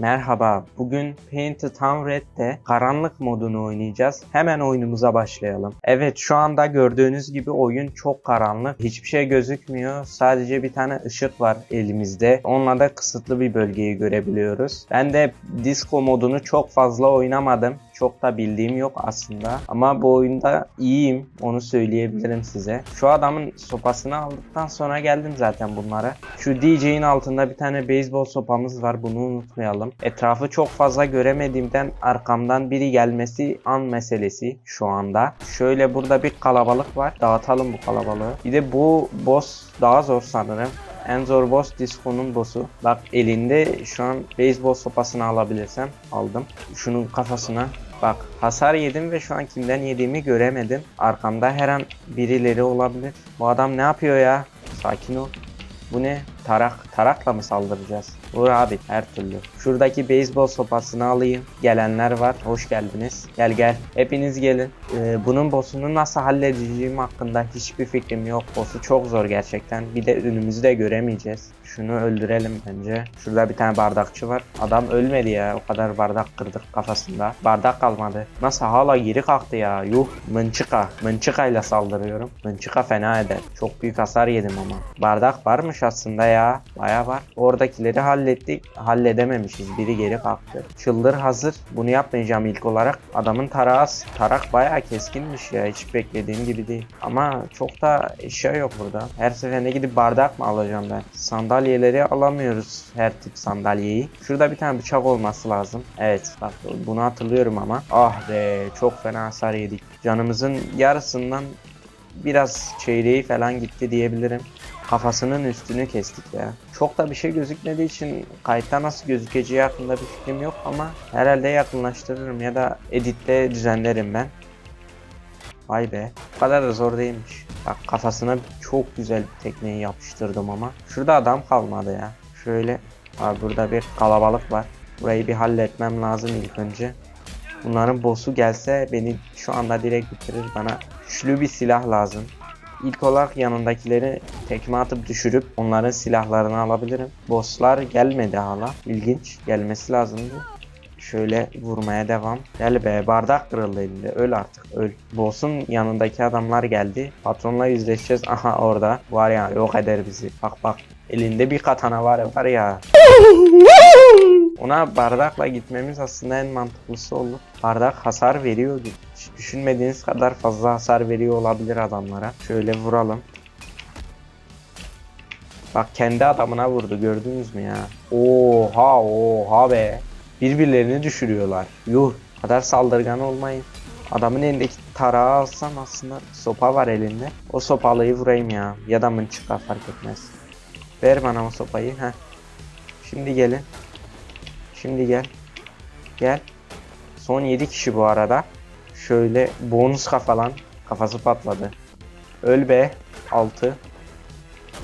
Merhaba, bugün Painted Town Red'de karanlık modunu oynayacağız. Hemen oyunumuza başlayalım. Evet, şu anda gördüğünüz gibi oyun çok karanlık. Hiçbir şey gözükmüyor. Sadece bir tane ışık var elimizde. Onunla da kısıtlı bir bölgeyi görebiliyoruz. Ben de disco modunu çok fazla oynamadım. Çok da bildiğim yok aslında. Ama bu oyunda iyiyim. Onu söyleyebilirim size. Şu adamın sopasını aldıktan sonra geldim zaten bunlara. Şu DJ'in altında bir tane beyzbol sopamız var. Bunu unutmayalım. Etrafı çok fazla göremediğimden arkamdan biri gelmesi an meselesi şu anda. Şöyle burada bir kalabalık var. Dağıtalım bu kalabalığı. Bir de bu boss daha zor sanırım. En zor boss Disco'nun boss'u. Bak elinde şu an beyzbol sopasını alabilirsem aldım. Şunun kafasına Bak hasar yedim ve şu an kimden yediğimi göremedim. Arkamda her an birileri olabilir. Bu adam ne yapıyor ya? Sakin ol. Bu ne? Tarak. Tarakla mı saldıracağız? Vur abi her türlü. Şuradaki beyzbol sopasını alayım. Gelenler var. Hoş geldiniz. Gel gel. Hepiniz gelin. Ee, bunun boss'unu nasıl halledeceğim hakkında hiçbir fikrim yok. Boss'u çok zor gerçekten. Bir de önümüzü de göremeyeceğiz. Şunu öldürelim bence. Şurada bir tane bardakçı var. Adam ölmedi ya. O kadar bardak kırdık kafasında. Bardak kalmadı. Nasıl hala geri kalktı ya. Yuh. Mınçıka. Mınçıkayla saldırıyorum. Mınçıka fena eder. Çok büyük hasar yedim ama. Bardak varmış aslında ya. Baya var. Oradakileri hallettik. Halledememişiz. Biri geri kalktı. Çıldır hazır. Bunu yapmayacağım ilk olarak. Adamın tarağı, tarak baya keskinmiş ya. Hiç beklediğim gibi değil. Ama çok da eşya yok burada. Her seferinde gidip bardak mı alacağım ben? Sandalyeleri alamıyoruz. Her tip sandalyeyi. Şurada bir tane bıçak olması lazım. Evet bak bunu hatırlıyorum ama. Ah be çok fena hasar yedik. Canımızın yarısından biraz çeyreği falan gitti diyebilirim. Kafasının üstünü kestik ya. Çok da bir şey gözükmediği için kayıtta nasıl gözükeceği hakkında bir fikrim yok ama herhalde yakınlaştırırım ya da editte düzenlerim ben. Vay be. Bu kadar da zor değilmiş. Bak kafasına çok güzel bir tekneyi yapıştırdım ama. Şurada adam kalmadı ya. Şöyle. Var burada bir kalabalık var. Burayı bir halletmem lazım ilk önce. Bunların boss'u gelse beni şu anda direkt bitirir. Bana güçlü bir silah lazım. İlk olarak yanındakileri tekme atıp düşürüp onların silahlarını alabilirim. Bosslar gelmedi hala. İlginç. Gelmesi lazımdı. Şöyle vurmaya devam. Gel be bardak kırıldı elinde. Öl artık öl. Boss'un yanındaki adamlar geldi. Patronla yüzleşeceğiz. Aha orada. Var ya yok eder bizi. Bak bak. Elinde bir katana var var ya. Ona bardakla gitmemiz aslında en mantıklısı olur. Bardak hasar veriyor. Hiç düşünmediğiniz kadar fazla hasar veriyor olabilir adamlara. Şöyle vuralım. Bak kendi adamına vurdu gördünüz mü ya? Oha oha be. Birbirlerini düşürüyorlar. Yuh kadar saldırgan olmayın. Adamın elindeki tarağı alsam aslında sopa var elinde. O sopalıyı vurayım ya. Ya da mınçıka fark etmez. Ver bana o sopayı. Heh. Şimdi gelin. Şimdi gel. Gel. Son 7 kişi bu arada. Şöyle bonus kafalan. Kafası patladı. Öl be. 6.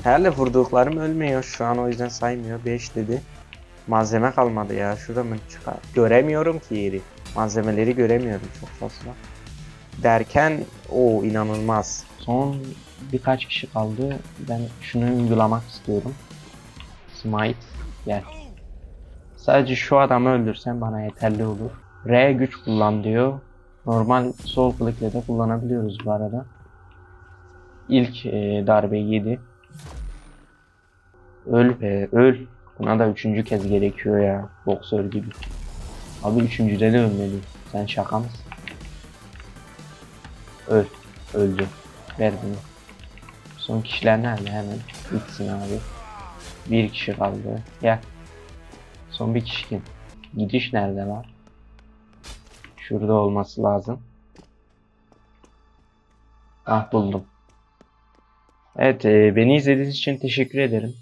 Herhalde vurduklarım ölmüyor. Şu an o yüzden saymıyor. 5 dedi. Malzeme kalmadı ya. Şurada mı çıkar? Göremiyorum ki yeri. Malzemeleri göremiyorum çok fazla. Derken o inanılmaz. Son birkaç kişi kaldı. Ben şunu uygulamak istiyorum. Smite gel. Sadece şu adamı öldürsen bana yeterli olur. R güç kullan diyor. Normal sol klikle de kullanabiliyoruz bu arada. İlk e, darbeyi yedi. Öl be öl. Buna da üçüncü kez gerekiyor ya. Boksör gibi. Abi üçüncüde de ölmedi. Sen şaka mısın? Öl. Öldü. Ver bunu. Son kişiler nerede hemen? Bitsin abi. Bir kişi kaldı. Gel. Son bir kişi kim? Gidiş nerede lan? Şurada olması lazım. Ah buldum. Evet e, beni izlediğiniz için teşekkür ederim.